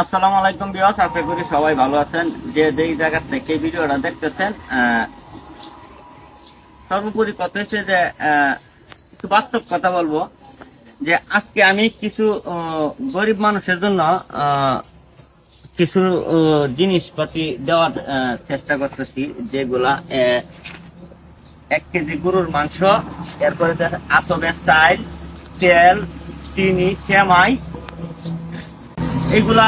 আসসালামু আলাইকুম বিয়াস আশা করি সবাই ভালো আছেন। যে যেই জায়গা থেকে ভিডিওটা দেখতেছেন সর্বোপরি কথা হচ্ছে যে একটু বাস্তব কথা বলব, যে আজকে আমি কিছু গরিব মানুষের জন্য কিছু জিনিসপাতি দেওয়ার চেষ্টা করতেছি, যেগুলা এক কেজি গরুর মাংস, এরপরে আতবের চাল, তেল, চিনি, সেমাই এগুলা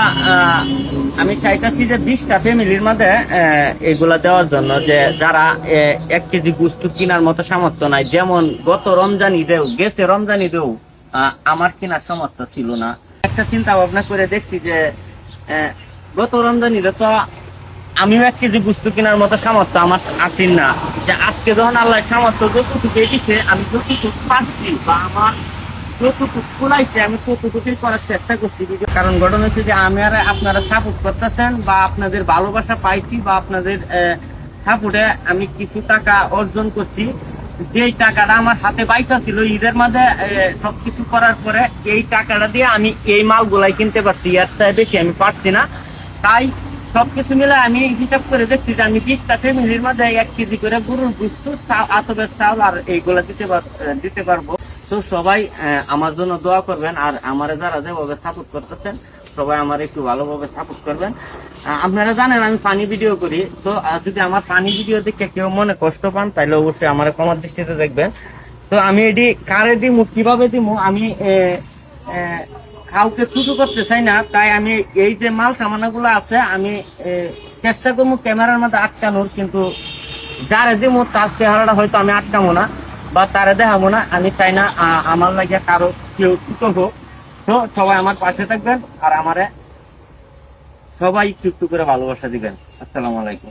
আমি চাইতেছি যে বিশটা ফ্যামিলির মধ্যে এগুলা দেওয়ার জন্য যে যারা এক কেজি গুস্তু কেনার মতো সামর্থ্য নাই। যেমন গত রমজান ঈদেও গেছে রমজান ঈদেও আমার কেনার সামর্থ্য ছিল না। একটা চিন্তা ভাবনা করে দেখছি যে গত রমজান ঈদে তো আমিও এক কেজি গুস্তু কেনার মতো সামর্থ্য আমার আসেন না। যে আজকে যখন আল্লাহ সামর্থ্য যতটুকু দিচ্ছে আমি যতটুকু পাচ্ছি বা আমার যতটুকু কুলাইছে আমি ততটুকুই করার চেষ্টা করছি। কারণ ঘটনা হচ্ছে যে আমি আর আপনারা সাপোর্ট করতেছেন বা আপনাদের ভালোবাসা পাইছি বা আপনাদের সাপোর্টে আমি কিছু টাকা অর্জন করছি। যেই টাকাটা আমার হাতে বাইসা ছিল, ঈদের মাঝে সবকিছু করার পরে এই টাকাটা দিয়ে আমি এই মালগুলাই কিনতে পারছি। এর চেয়ে বেশি আমি পারছি না। তাই সবকিছু মিলে আমি হিসাব করে দেখছি যে আমি বিশটা ফ্যামিলির মধ্যে এক কেজি করে গরুর বুঝতো আতবের চাউল আর এইগুলা দিতে পার- দিতে পারব। তো সবাই আমার জন্য দোয়া করবেন আর আমার যারা যেভাবে সাপোর্ট করতেছেন, সবাই আমার একটু ভালোভাবে সাপোর্ট করবেন। আপনারা জানেন আমি পানি ভিডিও করি, তো যদি আমার পানি ভিডিও দেখে কেউ মনে কষ্ট পান তাহলে অবশ্যই আমার কমার দৃষ্টিতে দেখবেন। তো আমি এটি কারে দিমু, কীভাবে দিমু, আমি কাউকে ছুটো করতে চাই না, তাই আমি এই যে মাল সামানাগুলো আছে, আমি চেষ্টা করব ক্যামেরার মধ্যে আটকানোর, কিন্তু যারা দিব তার চেহারাটা হয়তো আমি আটকাবো না। বা তারে দেখাবো না, আমি চাই না আমার লাগে কারও কেউ হোক। তো সবাই আমার পাশে থাকবেন আর আমারে সবাই একটু করে ভালোবাসা দিবেন। আসসালামু আলাইকুম।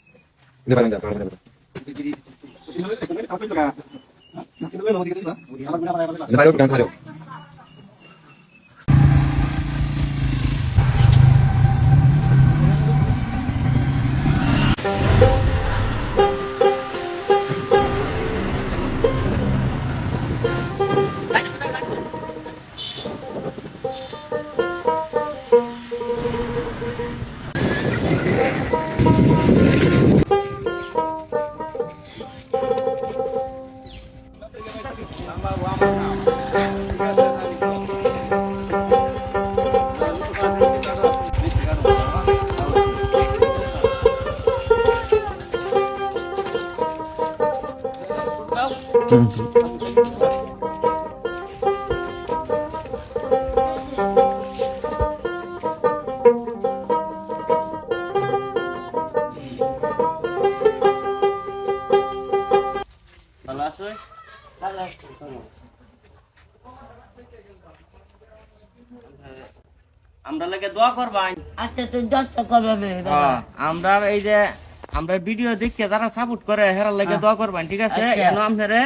ഇത് പറഞ്ഞു ഹലോ আছো আমরা লাগে দোয়া করবাই আচ্ছা করবে হ্যাঁ, আমরা এই যে আমরা ভিডিও দেখে যারা সাপোর্ট করে হেরার লাগে দোয়া করবেন ঠিক আছে? আচ্ছা।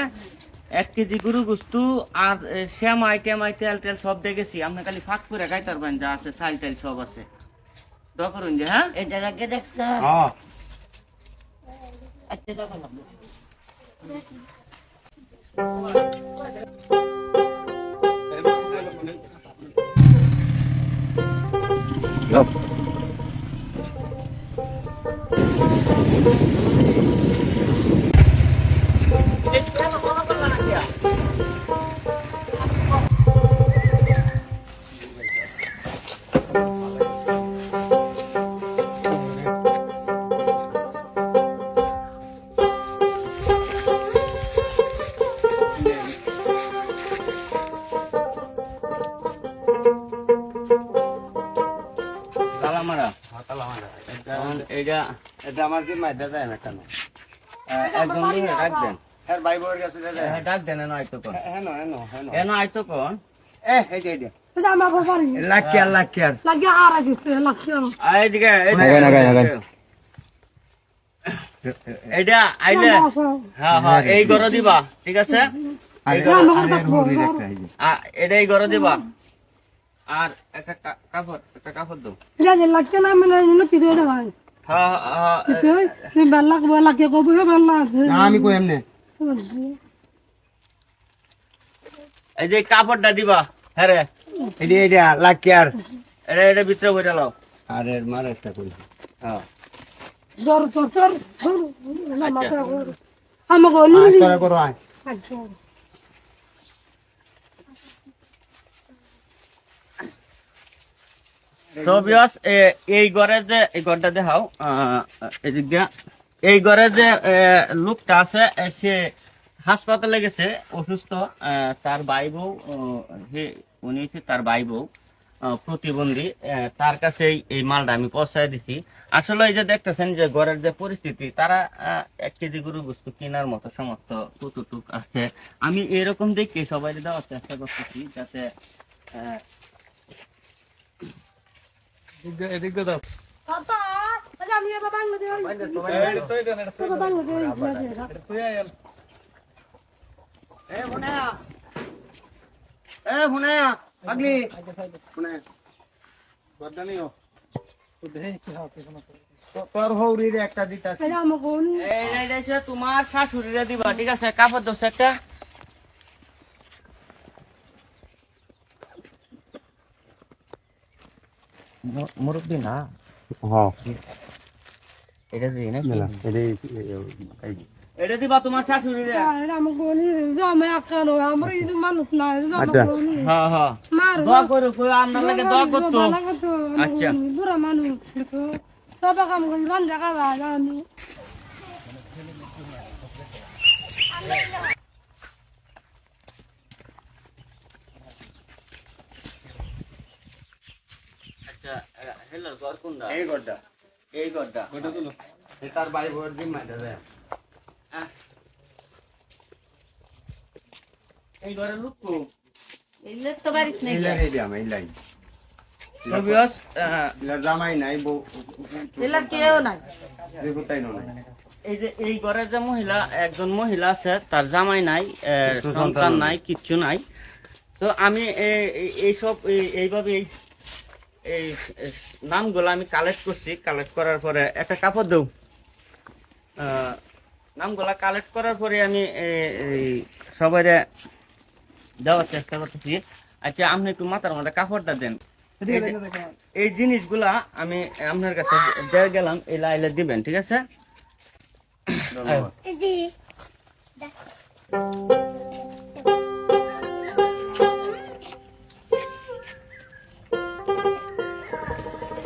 এক কেজি গরু গুস্তু আর এ, শ্যামাই টেমাই তেল টেল সব দেখেছি আপনি খালি ফাঁক করে পারবেন যা আছে চাল টেল সব আছে। দোয়া করুন যে হ্যাঁ? এটা আগে দেখছ হ্যাঁ। আচ্ছা। Yep. মাইদা যায় না কেন একজন ডাক দেন। হ্যাঁ ভাই বউয়ের কাছে যায় হ্যাঁ, ডাক দেন এনো আইতো কোন? হ্যাঁ হ্যাঁ হ্যাঁ এনো। আইতো কোন? এ এই যে এই যে। এটা আমার বাড়ি আর আছে। নাগাই, নাগাই, নাগাই। আইলে। হ্যাঁ হ্যাঁ এই গরো দিবা ঠিক আছে? এই যে। এটা এই গরো দিবা। আর একটা কাপড় একটা কাপড় দাও। এটা লাগে না মানে দিয়ে ভাই হ্যাঁ হ্যাঁ আমি কই এমনে? এই যে কাপড়টা দিবা হ্যাঁ এই যে লাকি আর। এটা এটা ভিতরে বইটা লাও। আরে মার একটা কই। হ্যাঁ। জোর জোর জোর। আমাকে নি আয় করে করো আয় বিয়াস এই ঘরে যে, এই ঘরটা দেখাও এই ঘরে যে লোকটা আছে সে হাসপাতালে গেছে, অসুস্থ তার ভাই বউ উনি তার ভাই বউ প্রতিবন্ধী তার কাছে এই- মালটা আমি পৌঁছায় দিছি। আসলে এই যে দেখতেছেন যে, ঘরের যে পরিস্থিতি, তারা এক কেজি গরু বস্তু কেনার মতো সমস্ত টুক আছে। আমি এরকম দেখে সবাই দেওয়ার চেষ্টা করতেছি, যাতে বাংলা দিয়ে হচ্ছে তোমার শাশুড়িরে দিবা ঠিক আছে? কাপড় দোষ একটা। মুরব্বী না হ্যাঁ এটা দিই না এই এটা দিবা তোমার শাশুড়িরে এটা আমাকে নি জামে আকানো আমরা এই মানুষ না এটা আচ্ছা। হ্যাঁ হ্যাঁ মার দোয়া করো কই আপনার লাগে দোয়া করতো আচ্ছা। বুড়া মানুষ সব কাম করি রান্না খাওয়া আমি আচ্ছা হেলো ঘর কোনটা? এই গড্ডা এই ঘরটা। এ তার ভাই বউয়ের দিন মাইদা যায় এই ঘরে লুক কো এলে তো বাড়িতে নেই। এই লাগে দিয়াম এই লাই তো বিয়াস আহ, ইলা জামাই নাই বউ এলে কেউ নাই। দেখো তাই এই যে এই ঘরে যে মহিলা একজন মহিলা আছে তার জামাই নাই সন্তান নাই। কিচ্ছু নাই। তো আমি এইসব এই- এইভাবে এই নামগুলো আমি কালেক্ট করছি। কালেক্ট করার পরে একটা কাপড় আহ, নামগুলা কালেক্ট করার পরে আমি এই সবাই দেওয়ার চেষ্টা করতেছি। আচ্ছা আপনি একটু মাথার মধ্যে কাপড়টা দেন। এই- জিনিসগুলা আমি আপনার কাছে দিয়ে গেলাম এই লাইলে দিবেন ঠিক আছে?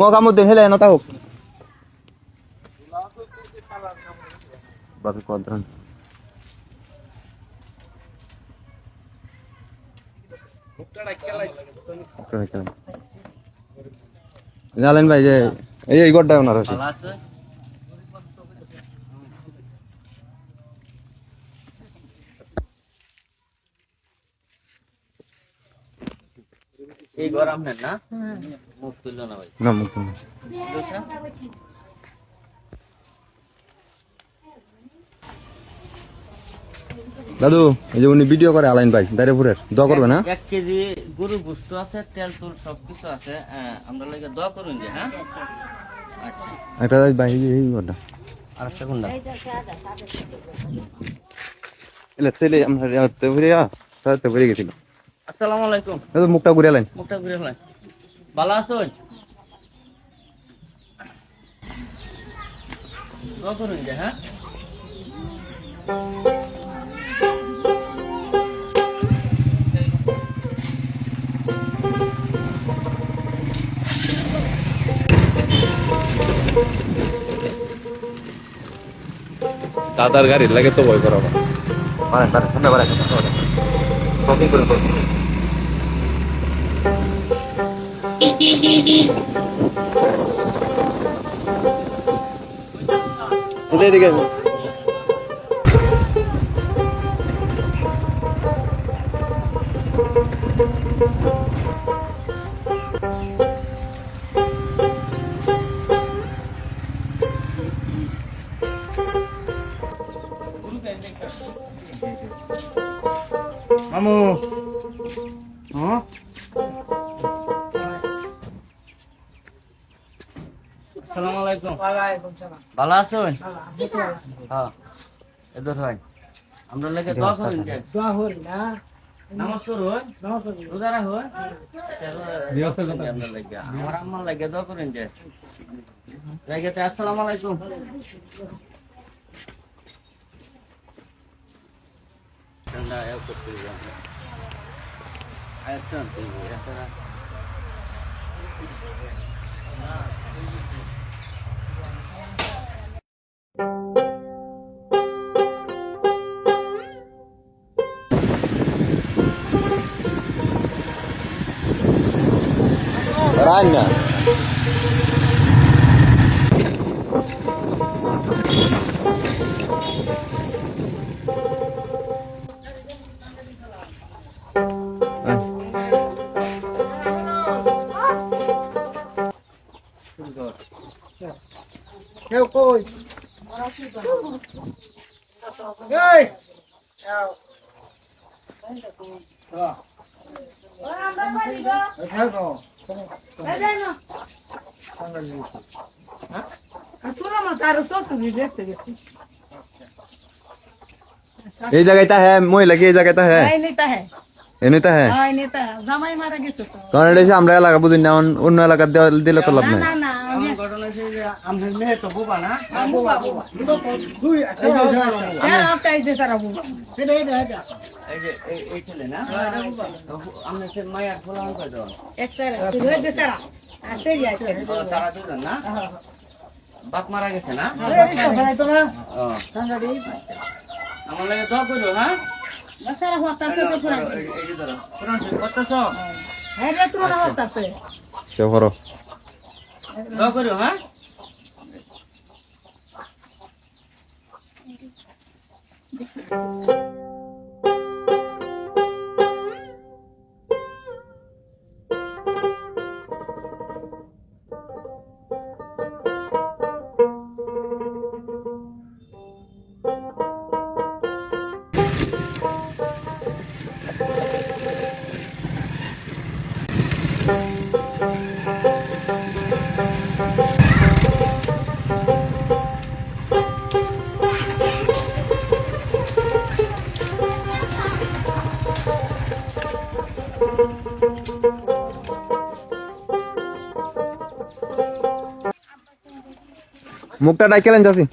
মো কামো দেখে লাই নতা হোক বাকি কদ্রান। জানেন ভাই যে এই এই গড়টা ওনার আছে। আছে এই ঘর আপনার না? মুখ তুললো না ভাই। না মুখ না। দাদু এই যে উনি ভিডিও করে আলাইন ভাই দাঁড়িয়ে দোয়া করবে না এক কেজি গরু গুস্ত আছে তেল তুল সবকিছু আছে আমরা লাগে দোয়া করুন যে হ্যাঁ? আচ্ছা। একটা ভাই এই যে আর একটা কোনটা এলে তেলে আমরা তে ভরে আ তাতে ভরে গেছিল। আসসালামু আলাইকুম। দাদু মুখটা ঘুরে আলাইন মুখটা ঘুরে ফেলেন ভালো দোয়া করুন যে হ্যাঁ? দাদার গাড়ি লাগে তো ভয় করাবো এদিকে ভালো আছেন? হ্যাঁ। এদর হয়। আমরা লাগে দোয়া করুন যে নামাজ পড়ুন। রোজা রাখুন। আপনার লাগে আমার আম্মার লাগে দোয়া করুন যে। জায়গাতে আসসালামু আলাইকুম। ঠান্ডা এও করতে যাবে আয়তন তুই এছাড়া রান্না এই জায়গাটা হ্যাঁ মহিলা কি এই জায়গাটা হ্যাঁ এই নেতা হ্যাঁ এনেটা হ্যাঁ হ্যাঁ নেতা জামাই মারা গেছে তো কারণ এটা হচ্ছে আমরা এলাকা বুঝি না অন্য- অন্য এলাকা দেওয়া- দিলে তো লাভ না নাই না না আমি আমার ঘটনা হচ্ছে যে আমার মেয়ে তো বুবা না। বুবা বুবা। স্যার আপটা এই যে তারা বুবা। এই যে এই- এই ছেলে না? আমরা সে মায়ের ফোলা অঙ্ক দেওয়া এক স্যার রয়ে যে স্যার। আর সেই তারা দুজন না? বাপ মারা গেছে না? আমার লাগে দোয়া করো হ্যাঁ? স্যার তো হ্যাঁ রে করো করো হ্যাঁ? মুখটা ডাইকেলেন যাচ্ছি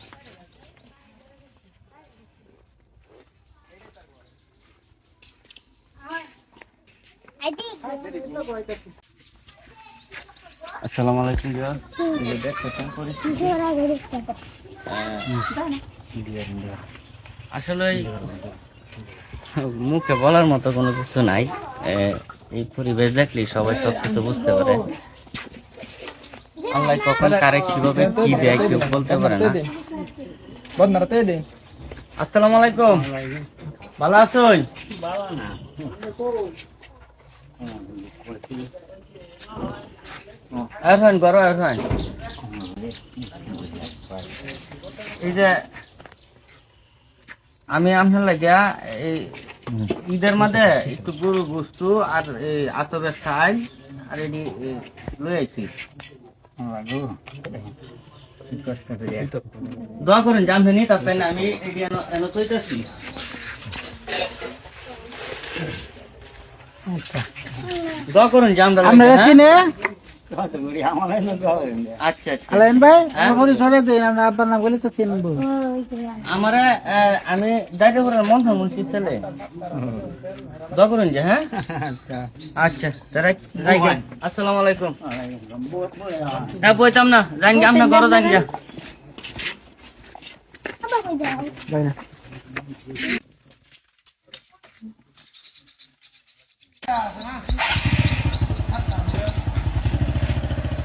আসসালামু আলাইকুম এই দেখো, কেমন পরিস্থিতি? আসলে মুখে বলার মতো কোনো কিছু নাই। এই পরিবেশ দেখলে সবাই সব কিছু বুঝতে পারে। আল্লাহ কখন কারে কীভাবে কি দেয় কেউ বলতে পারে না। আসসালামু আলাইকুম। ভালো আছেন এখন করো এখন এই যে আমি আপনার লাগিয়া এই ঈদের মাঝে একটু গরু বস্তু আর এই আতরের সাইজ আর এটি লই আইছি। দোয়া করুন জানবে নি তার তাই না আমি এনো তৈতেছি দোয়া করুন জামদা আমরা চিনে আচ্ছা। আচ্ছা হ্যাঁ? আমার ছড়ে আমি আব্বার নাম বলে তো কিনবো আমার আমি দাইতে করে মন মুন্সি ছেলে। দোয়া করুন যে হ্যাঁ? আচ্ছা আসসালামু আলাইকুম। হ্যাঁ বইতাম না জান আমরা ঘরে জান যা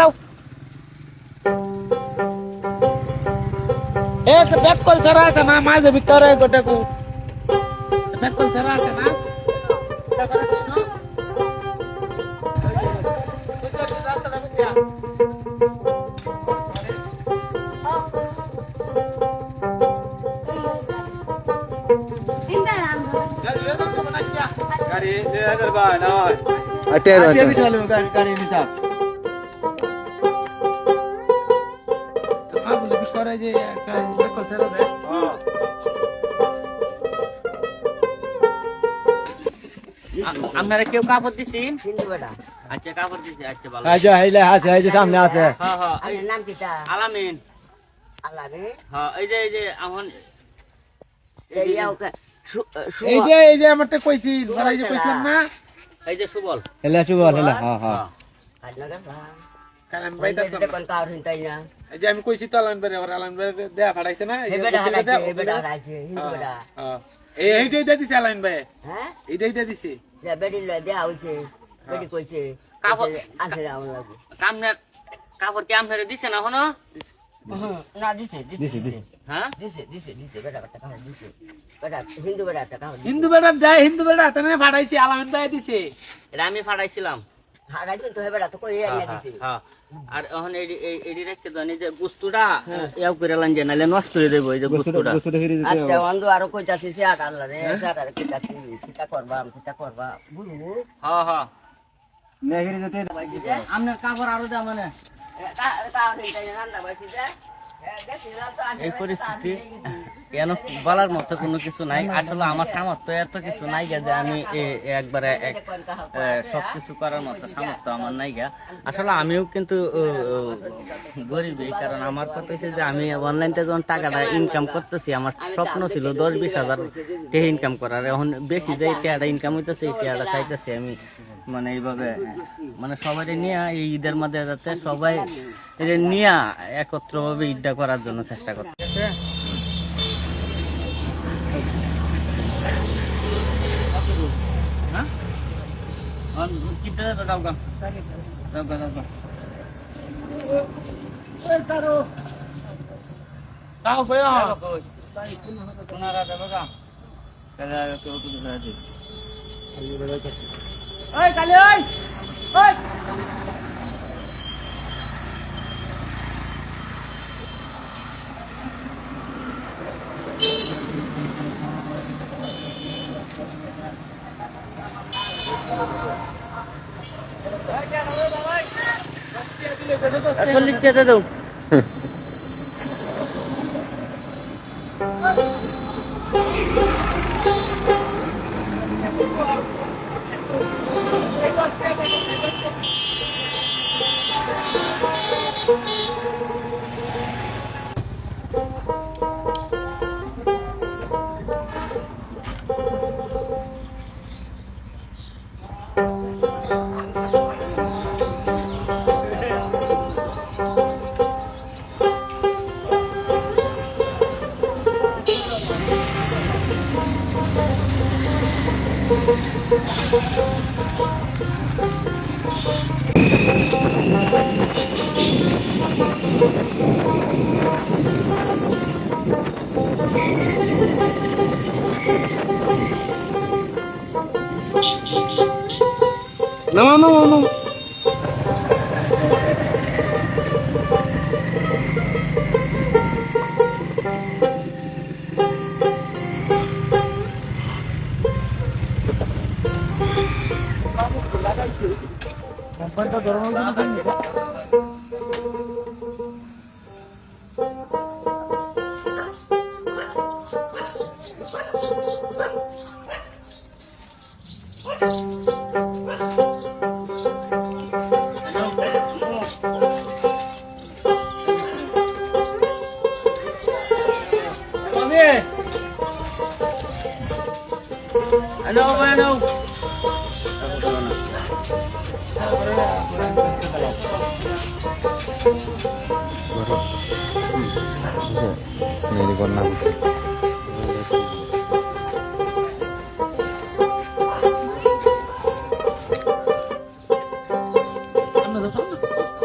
দাও ए तो बैक कॉल सरा था ना माजे भी करे गोटे को बैक कॉल सरा था ना गाड़ी ले हजार बार ना अटेर अटेर भी चलो गाड़ी गाड़ी निकाल যে একটা দেয় আ- আপনারা কেউ কাপড় দিছেন? আচ্ছা কাপড় দিছি আচ্ছা ভালো। আচ্ছা হাইলে আছে এই যে সামনে আছে। হ্যাঁ হ্যাঁ এই নাম কিটা? আলামিন। আলারে? হ্যাঁ এই যে এই যে এখন এই যে এই যে আমারটা কইছি ধরা যে কইছিলাম না? এই যে সুবল। হেলা চুবল হেলা হ্যাঁ হ্যাঁ। আমি কইছি তো আলান আলান দেয়া না? হ্যাঁ। এইটাই দিয়ে দিছে আলান ভাই হ্যাঁ এইটাই দিয়ে দিছে যে বেটি লয় দেয়া হইছে বেটি কইছে কাপড় আছে আমার লাগে কামনের কাপড় কি আপনারা দিছেন এখনও না দিছে দিছে দিছে হ্যাঁ দিছে। দিছে দিছে বেটা বেটা দিছে। বেটা হিন্দু বেটা কাহা হিন্দু বেটা যায় হিন্দু বেটা তেনে ফাড়াইছে আলান ভাই দিছে। এটা আমি ফাটাইছিলাম। হারাইছে তো কই দিছে। হ্যাঁ। আর এখন এডি এই- এডি রেখে যে গুস্তুটা ইয়াও করে লান নষ্ট হয়ে দেবো এই যে গুস্তুটা আচ্ছা বন্ধু আরও কইতাছি সে আর রে করবা করবা বুঝব হ্যাঁ হ্যাঁ। কাপড় আরও মানে এই পরিস্থিতি। কেন বলার মতো কোনো কিছু নাই। আসলে আমার সামর্থ্য এত কিছু নাই যে আমি একবারে এক সব কিছু করার মতো সামর্থ্য আমার নাই গা। আসলে আমিও কিন্তু গরিবই, কারণ আমার কথা হচ্ছে যে আমি অনলাইনতে যখন টাকাটা ইনকাম করতেছি, আমার স্বপ্ন ছিল দশ বিশ হাজার টাকা ইনকাম করার। এখন বেশি যে টাকাটা ইনকাম হইতেছে, এই টাকাটা চাইতেছি আমি। মানে এইভাবে মানে সবাই নিয়ে এই ঈদের মধ্যে যাতে সবাই নিয়ে একত্রভাবে ঈদটা করার জন্য চেষ্টা করতেছে। কিনতে যাবে দাও গান দাও গা, দাও গা। তাও কইও পুনারা দেবে গা। তাহলে লিখতে কেউ Namamaw.